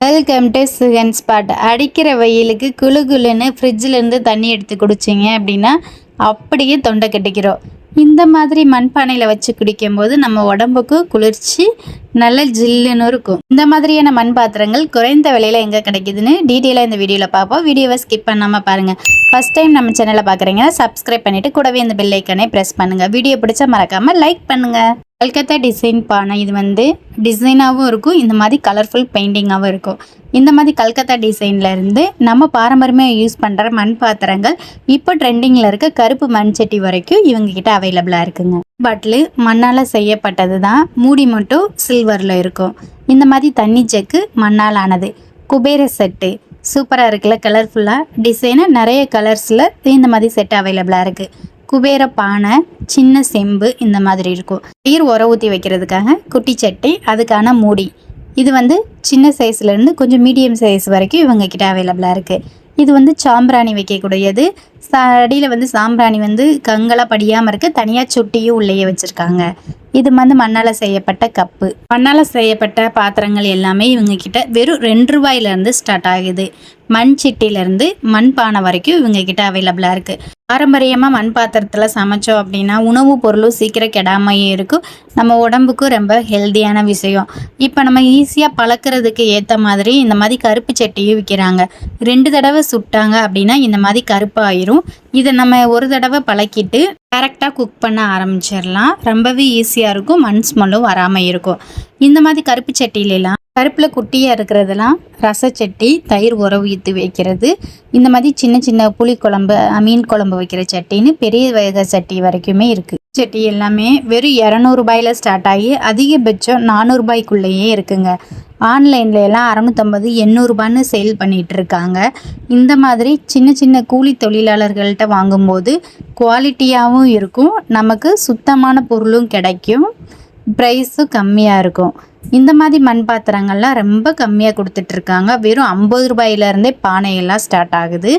Welcome to Sugan spot அடிக்கிற வெயிலுக்கு குளு குளுன்னு ஃப்ரிட்ஜிலேருந்து தண்ணி எடுத்து குடிச்சிங்க அப்படின்னா அப்படியே தொண்டை கட்டிக்கிறோம். இந்த மாதிரி மண்பானையில் வச்சு குடிக்கும்போது நம்ம உடம்புக்கு குளிர்ச்சி நல்ல ஜில்லுன்னு இருக்கும். இந்த மாதிரியான மண் பாத்திரங்கள் குறைந்த விலையில் எங்கே கிடைக்குதுன்னு டீட்டெயிலாக இந்த வீடியோவில் பார்ப்போம். வீடியோவை ஸ்கிப் பண்ணாமல் பாருங்கள் ஃபஸ்ட் டைம் நம்ம சேனலை பார்க்குறீங்க சப்ஸ்கிரைப் பண்ணிவிட்டு கூடவே இந்த பெல் ப்ரெஸ் பண்ணுங்கள் வீடியோ பிடிச்சா மறக்காமல் லைக் பண்ணுங்கள் கல்கத்தா டிசைன் பானை இது வந்து டிசைனாகவும் இருக்கும். இந்த மாதிரி கலர்ஃபுல் பெயிண்டிங்காகவும் இருக்கும். இந்த மாதிரி கல்கத்தா டிசைனில் இருந்து நம்ம பாரம்பரியமாக யூஸ் பண்ணுற மண் பாத்திரங்கள் இப்போ ட்ரெண்டிங்கில் இருக்க கருப்பு மண் சட்டி வரைக்கும் இவங்கக்கிட்ட அவைலபிளாக இருக்குங்க. பாட்டில் மண்ணால் செய்யப்பட்டது தான் மூடி மட்டும் சில்வரில் இருக்கும். இந்த மாதிரி தண்ணி ஜக்கு மண்ணால் ஆனது குபேர செட்டு சூப்பராக இருக்குல்ல கலர்ஃபுல்லாக டிசைனு நிறைய கலர்ஸில் இந்த மாதிரி செட் அவைலபிளாக இருக்குது குபேர பானை சின்ன செம்பு இந்த மாதிரி இருக்கும். நீர் உர ஊற்றி வைக்கிறதுக்காக குட்டி சட்டி அதுக்கான மூடி. இது வந்து சின்ன சைஸ்லேருந்து கொஞ்சம் மீடியம் சைஸ் வரைக்கும் இவங்க கிட்ட அவைலபிளாக இருக்குது இது வந்து சாம்பிராணி வைக்கக்கூடியது. அடியில் வந்து சாம்பிராணி வந்து கங்கலாக படியாமல் இருக்க. தனியாக சுட்டியும் உள்ளேயே வச்சுருக்காங்க. இது வந்து மண்ணால் செய்யப்பட்ட கப்பு. மண்ணால் செய்யப்பட்ட பாத்திரங்கள் எல்லாமே இவங்க கிட்ட வெறும் ரெண்டு ரூபாயிலேருந்து ஸ்டார்ட் ஆகுது. மண் சிட்டிலேருந்து மண் பானை வரைக்கும் இவங்க கிட்ட அவைலபிளாக இருக்குது பாரம்பரியமாக மண் பாத்திரத்தில் சமைச்சோம் அப்படின்னா உணவுப் பொருளும் சீக்கிரம் கெடாமையும் இருக்கும். நம்ம உடம்புக்கும் ரொம்ப ஹெல்த்தியான விஷயம். இப்போ நம்ம ஈஸியாக பழக்கிறதுக்கு ஏற்ற மாதிரி இந்த மாதிரி கருப்பு சட்டியும் விற்கிறாங்க ரெண்டு தடவை சுட்டாங்க அப்படின்னா இந்த மாதிரி கருப்பாயிரும். இதை நம்ம ஒரு தடவை பழக்கிட்டு டேரெக்டாக குக் பண்ண ஆரம்பிச்சிடலாம். ரொம்பவே ஈஸியாக இருக்கும். மண் ஸ்மெல்லும் வராமல் இருக்கும். இந்த மாதிரி கருப்பு சட்டியிலலாம் கருப்பில் குட்டியாக இருக்கிறதெல்லாம் ரசச்சட்டி தயிர் உறவு ஊற்றி வைக்கிறது. இந்த மாதிரி சின்ன சின்ன புளி குழம்பு மீன் குழம்பு வைக்கிற சட்டின்னு பெரிய வகை சட்டி வரைக்குமே இருக்குது சட்டி எல்லாமே வெறும் இரநூறுபாயில் ஸ்டார்ட் ஆகி அதிகபட்சம் நானூறுபாய்க்குள்ளேயே இருக்குங்க. ஆன்லைனில் எல்லாம் அறநூற்றம்பது எண்ணூறுபான்னு சேல் பண்ணிகிட்டு இருக்காங்க. இந்த மாதிரி சின்ன சின்ன கூலி தொழிலாளர்கள்ட்ட வாங்கும்போது குவாலிட்டியாகவும் இருக்கும். நமக்கு சுத்தமான பொருளும் கிடைக்கும். ப்ரைஸும் கம்மியாக இருக்கும். இந்த மாதிரி மண் பாத்திரங்கள்லாம் ரொம்ப கம்மியாக கொடுத்துட்ருக்காங்க. வெறும் ஐம்பது ரூபாயிலேருந்தே பானையெல்லாம் ஸ்டார்ட் ஆகுது.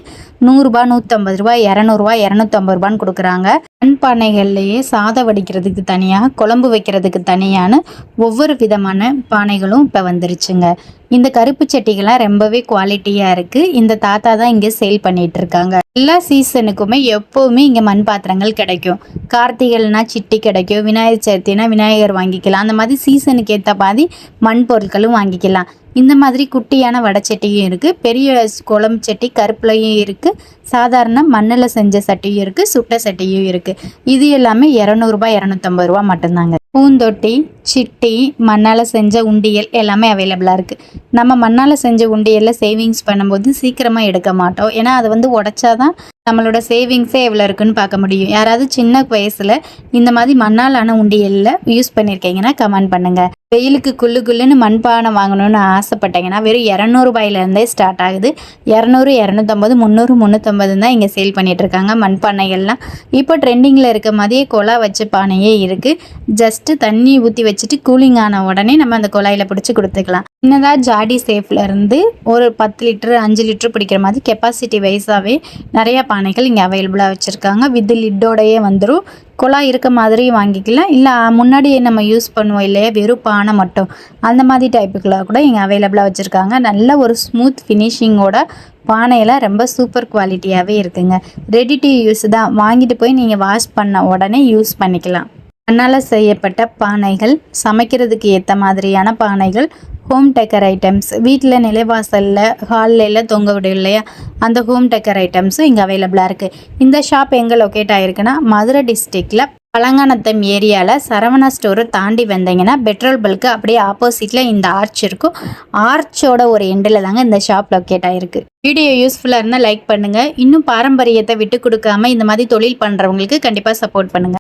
நூறுரூபா நூற்றம்பது ரூபா இரநூறுவா இரநூத்தம்பது ரூபான்னு கொடுக்குறாங்க. மண் பானைகள்லேயே சாதம் வடிக்கிறதுக்கு தனியாக குழம்பு வைக்கிறதுக்கு தனியான ஒவ்வொரு விதமான பானைகளும் இப்போ வந்துருச்சுங்க. இந்த கருப்பு சட்டிகள்லாம் ரொம்பவே குவாலிட்டியாக இருக்குது இந்த தாத்தா தான் இங்கே சேல் பண்ணிகிட்டு இருக்காங்க எல்லா சீசனுக்குமே எப்போவுமே இங்கே மண் பாத்திரங்கள் கிடைக்கும். கார்த்திகைனா சிட்டி கிடைக்கும் விநாயகர் சதுர்த்தினா விநாயகர் வாங்கிக்கலாம். அந்த மாதிரி சீசனுக்கு ஏற்ற மாதிரி மண் பொருட்களும் வாங்கிக்கலாம். இந்த மாதிரி குட்டியான வடை சட்டியும் இருக்குது பெரிய குழம்பு சட்டி கருப்புலையும் இருக்குது சாதாரண மண்ணில் செஞ்ச சட்டியும் இருக்குது சுட்ட சட்டியும் இருக்குது இது எல்லாமே இரநூறுபா இரநூத்தம்பது ரூபா மட்டும்தாங்க. பூந்தொட்டி சிட்டி மண்ணால் செஞ்ச உண்டியல் எல்லாமே அவைலபிளாக இருக்குது நம்ம மண்ணால் செஞ்ச உண்டியலில் சேவிங்ஸ் பண்ணும்போது சீக்கிரமாக எடுக்க மாட்டோம். ஏன்னா அது வந்து உடச்சாதான் நம்மளோட சேவிங்ஸே எவ்வளோ இருக்குன்னு பார்க்க முடியும். யாராவது சின்ன வயசில் இந்த மாதிரி மண்ணால் ஆன உண்டியலில் யூஸ் பண்ணியிருக்கீங்கன்னா கமெண்ட் பண்ணுங்கள் வெயிலுக்கு குள்ளு குள்ளுன்னு மண்பானை வாங்கணும்னு ஆசைப்பட்டீங்கன்னா வெறும் இரநூறுபாயிலேருந்தே ஸ்டார்ட் ஆகுது. இரநூறு இரநூத்தம்பது முந்நூறு முந்நூற்றம்பது தான் இங்கே சேல் பண்ணிகிட்ருக்காங்க மண்பானைகள்லாம் இப்போ ட்ரெண்டிங்கில் இருக்க மாதிரியே குழா வச்ச பானையே இருக்குது ஜஸ்ட்டு தண்ணி ஊற்றி வச்சுட்டு கூலிங் ஆன உடனே நம்ம அந்த குழாயில் பிடிச்சி கொடுத்துக்கலாம். சின்னதாக ஜாடி சேஃப்லேருந்து ஒரு பத்து லிட்டரு அஞ்சு லிட்டரு பிடிக்கிற மாதிரி கெப்பாசிட்டி வைஸாகவே நிறையா பானைகள் இங்கே அவைலபிளாக வச்சுருக்காங்க. வித் லிட்டோடையே வந்துடும் குழாய் இருக்க மாதிரி வாங்கிக்கலாம். இல்லை முன்னாடியே நம்ம யூஸ் பண்ணுவோம் இல்லையா? வெறும் பானை மட்டும். அந்த மாதிரி டைப்புக்குள்ள கூட இங்கே அவைலபிளாக வச்சுருக்காங்க. நல்ல ஒரு ஸ்மூத் ஃபினிஷிங்கோட பானையெல்லாம் ரொம்ப சூப்பர் குவாலிட்டியாகவே இருக்குங்க. ரெடி டு யூஸ் தான். வாங்கிட்டு போய் நீங்கள் வாஷ் பண்ண உடனே யூஸ் பண்ணிக்கலாம். மண்ணால் செய்யப்பட்ட பானைகள் சமைக்கிறதுக்கு ஏற்ற மாதிரியான பானைகள் ஹோம் டெக்கர் ஐட்டம்ஸ் வீட்டில் நிலைவாசலில் ஹாலில் எல்லாம் தொங்க விடும் இல்லையா? அந்த ஹோம் டெக்கர் ஐட்டம்ஸும் இங்கே அவைலபிளாக இருக்குது இந்த ஷாப் எங்கே லொக்கேட் ஆகிருக்குன்னா மதுரை டிஸ்ட்ரிக்டில் பழங்கானத்தம் ஏரியாவில் சரவணா ஸ்டோரை தாண்டி வந்தீங்கன்னா பெட்ரோல் பல்க்கு அப்படியே ஆப்போசிட்டில் இந்த ஆர்ச் இருக்கும். ஆர்ச்சோட ஒரு எண்டில் தாங்க இந்த ஷாப் லொக்கேட் ஆகிருக்கு வீடியோ யூஸ்ஃபுல்லாக இருந்தால் லைக் பண்ணுங்கள் இன்னும் பாரம்பரியத்தை விட்டு கொடுக்காம இந்த மாதிரி தொழில் பண்ணுறவங்களுக்கு கண்டிப்பாக சப்போர்ட் பண்ணுங்கள்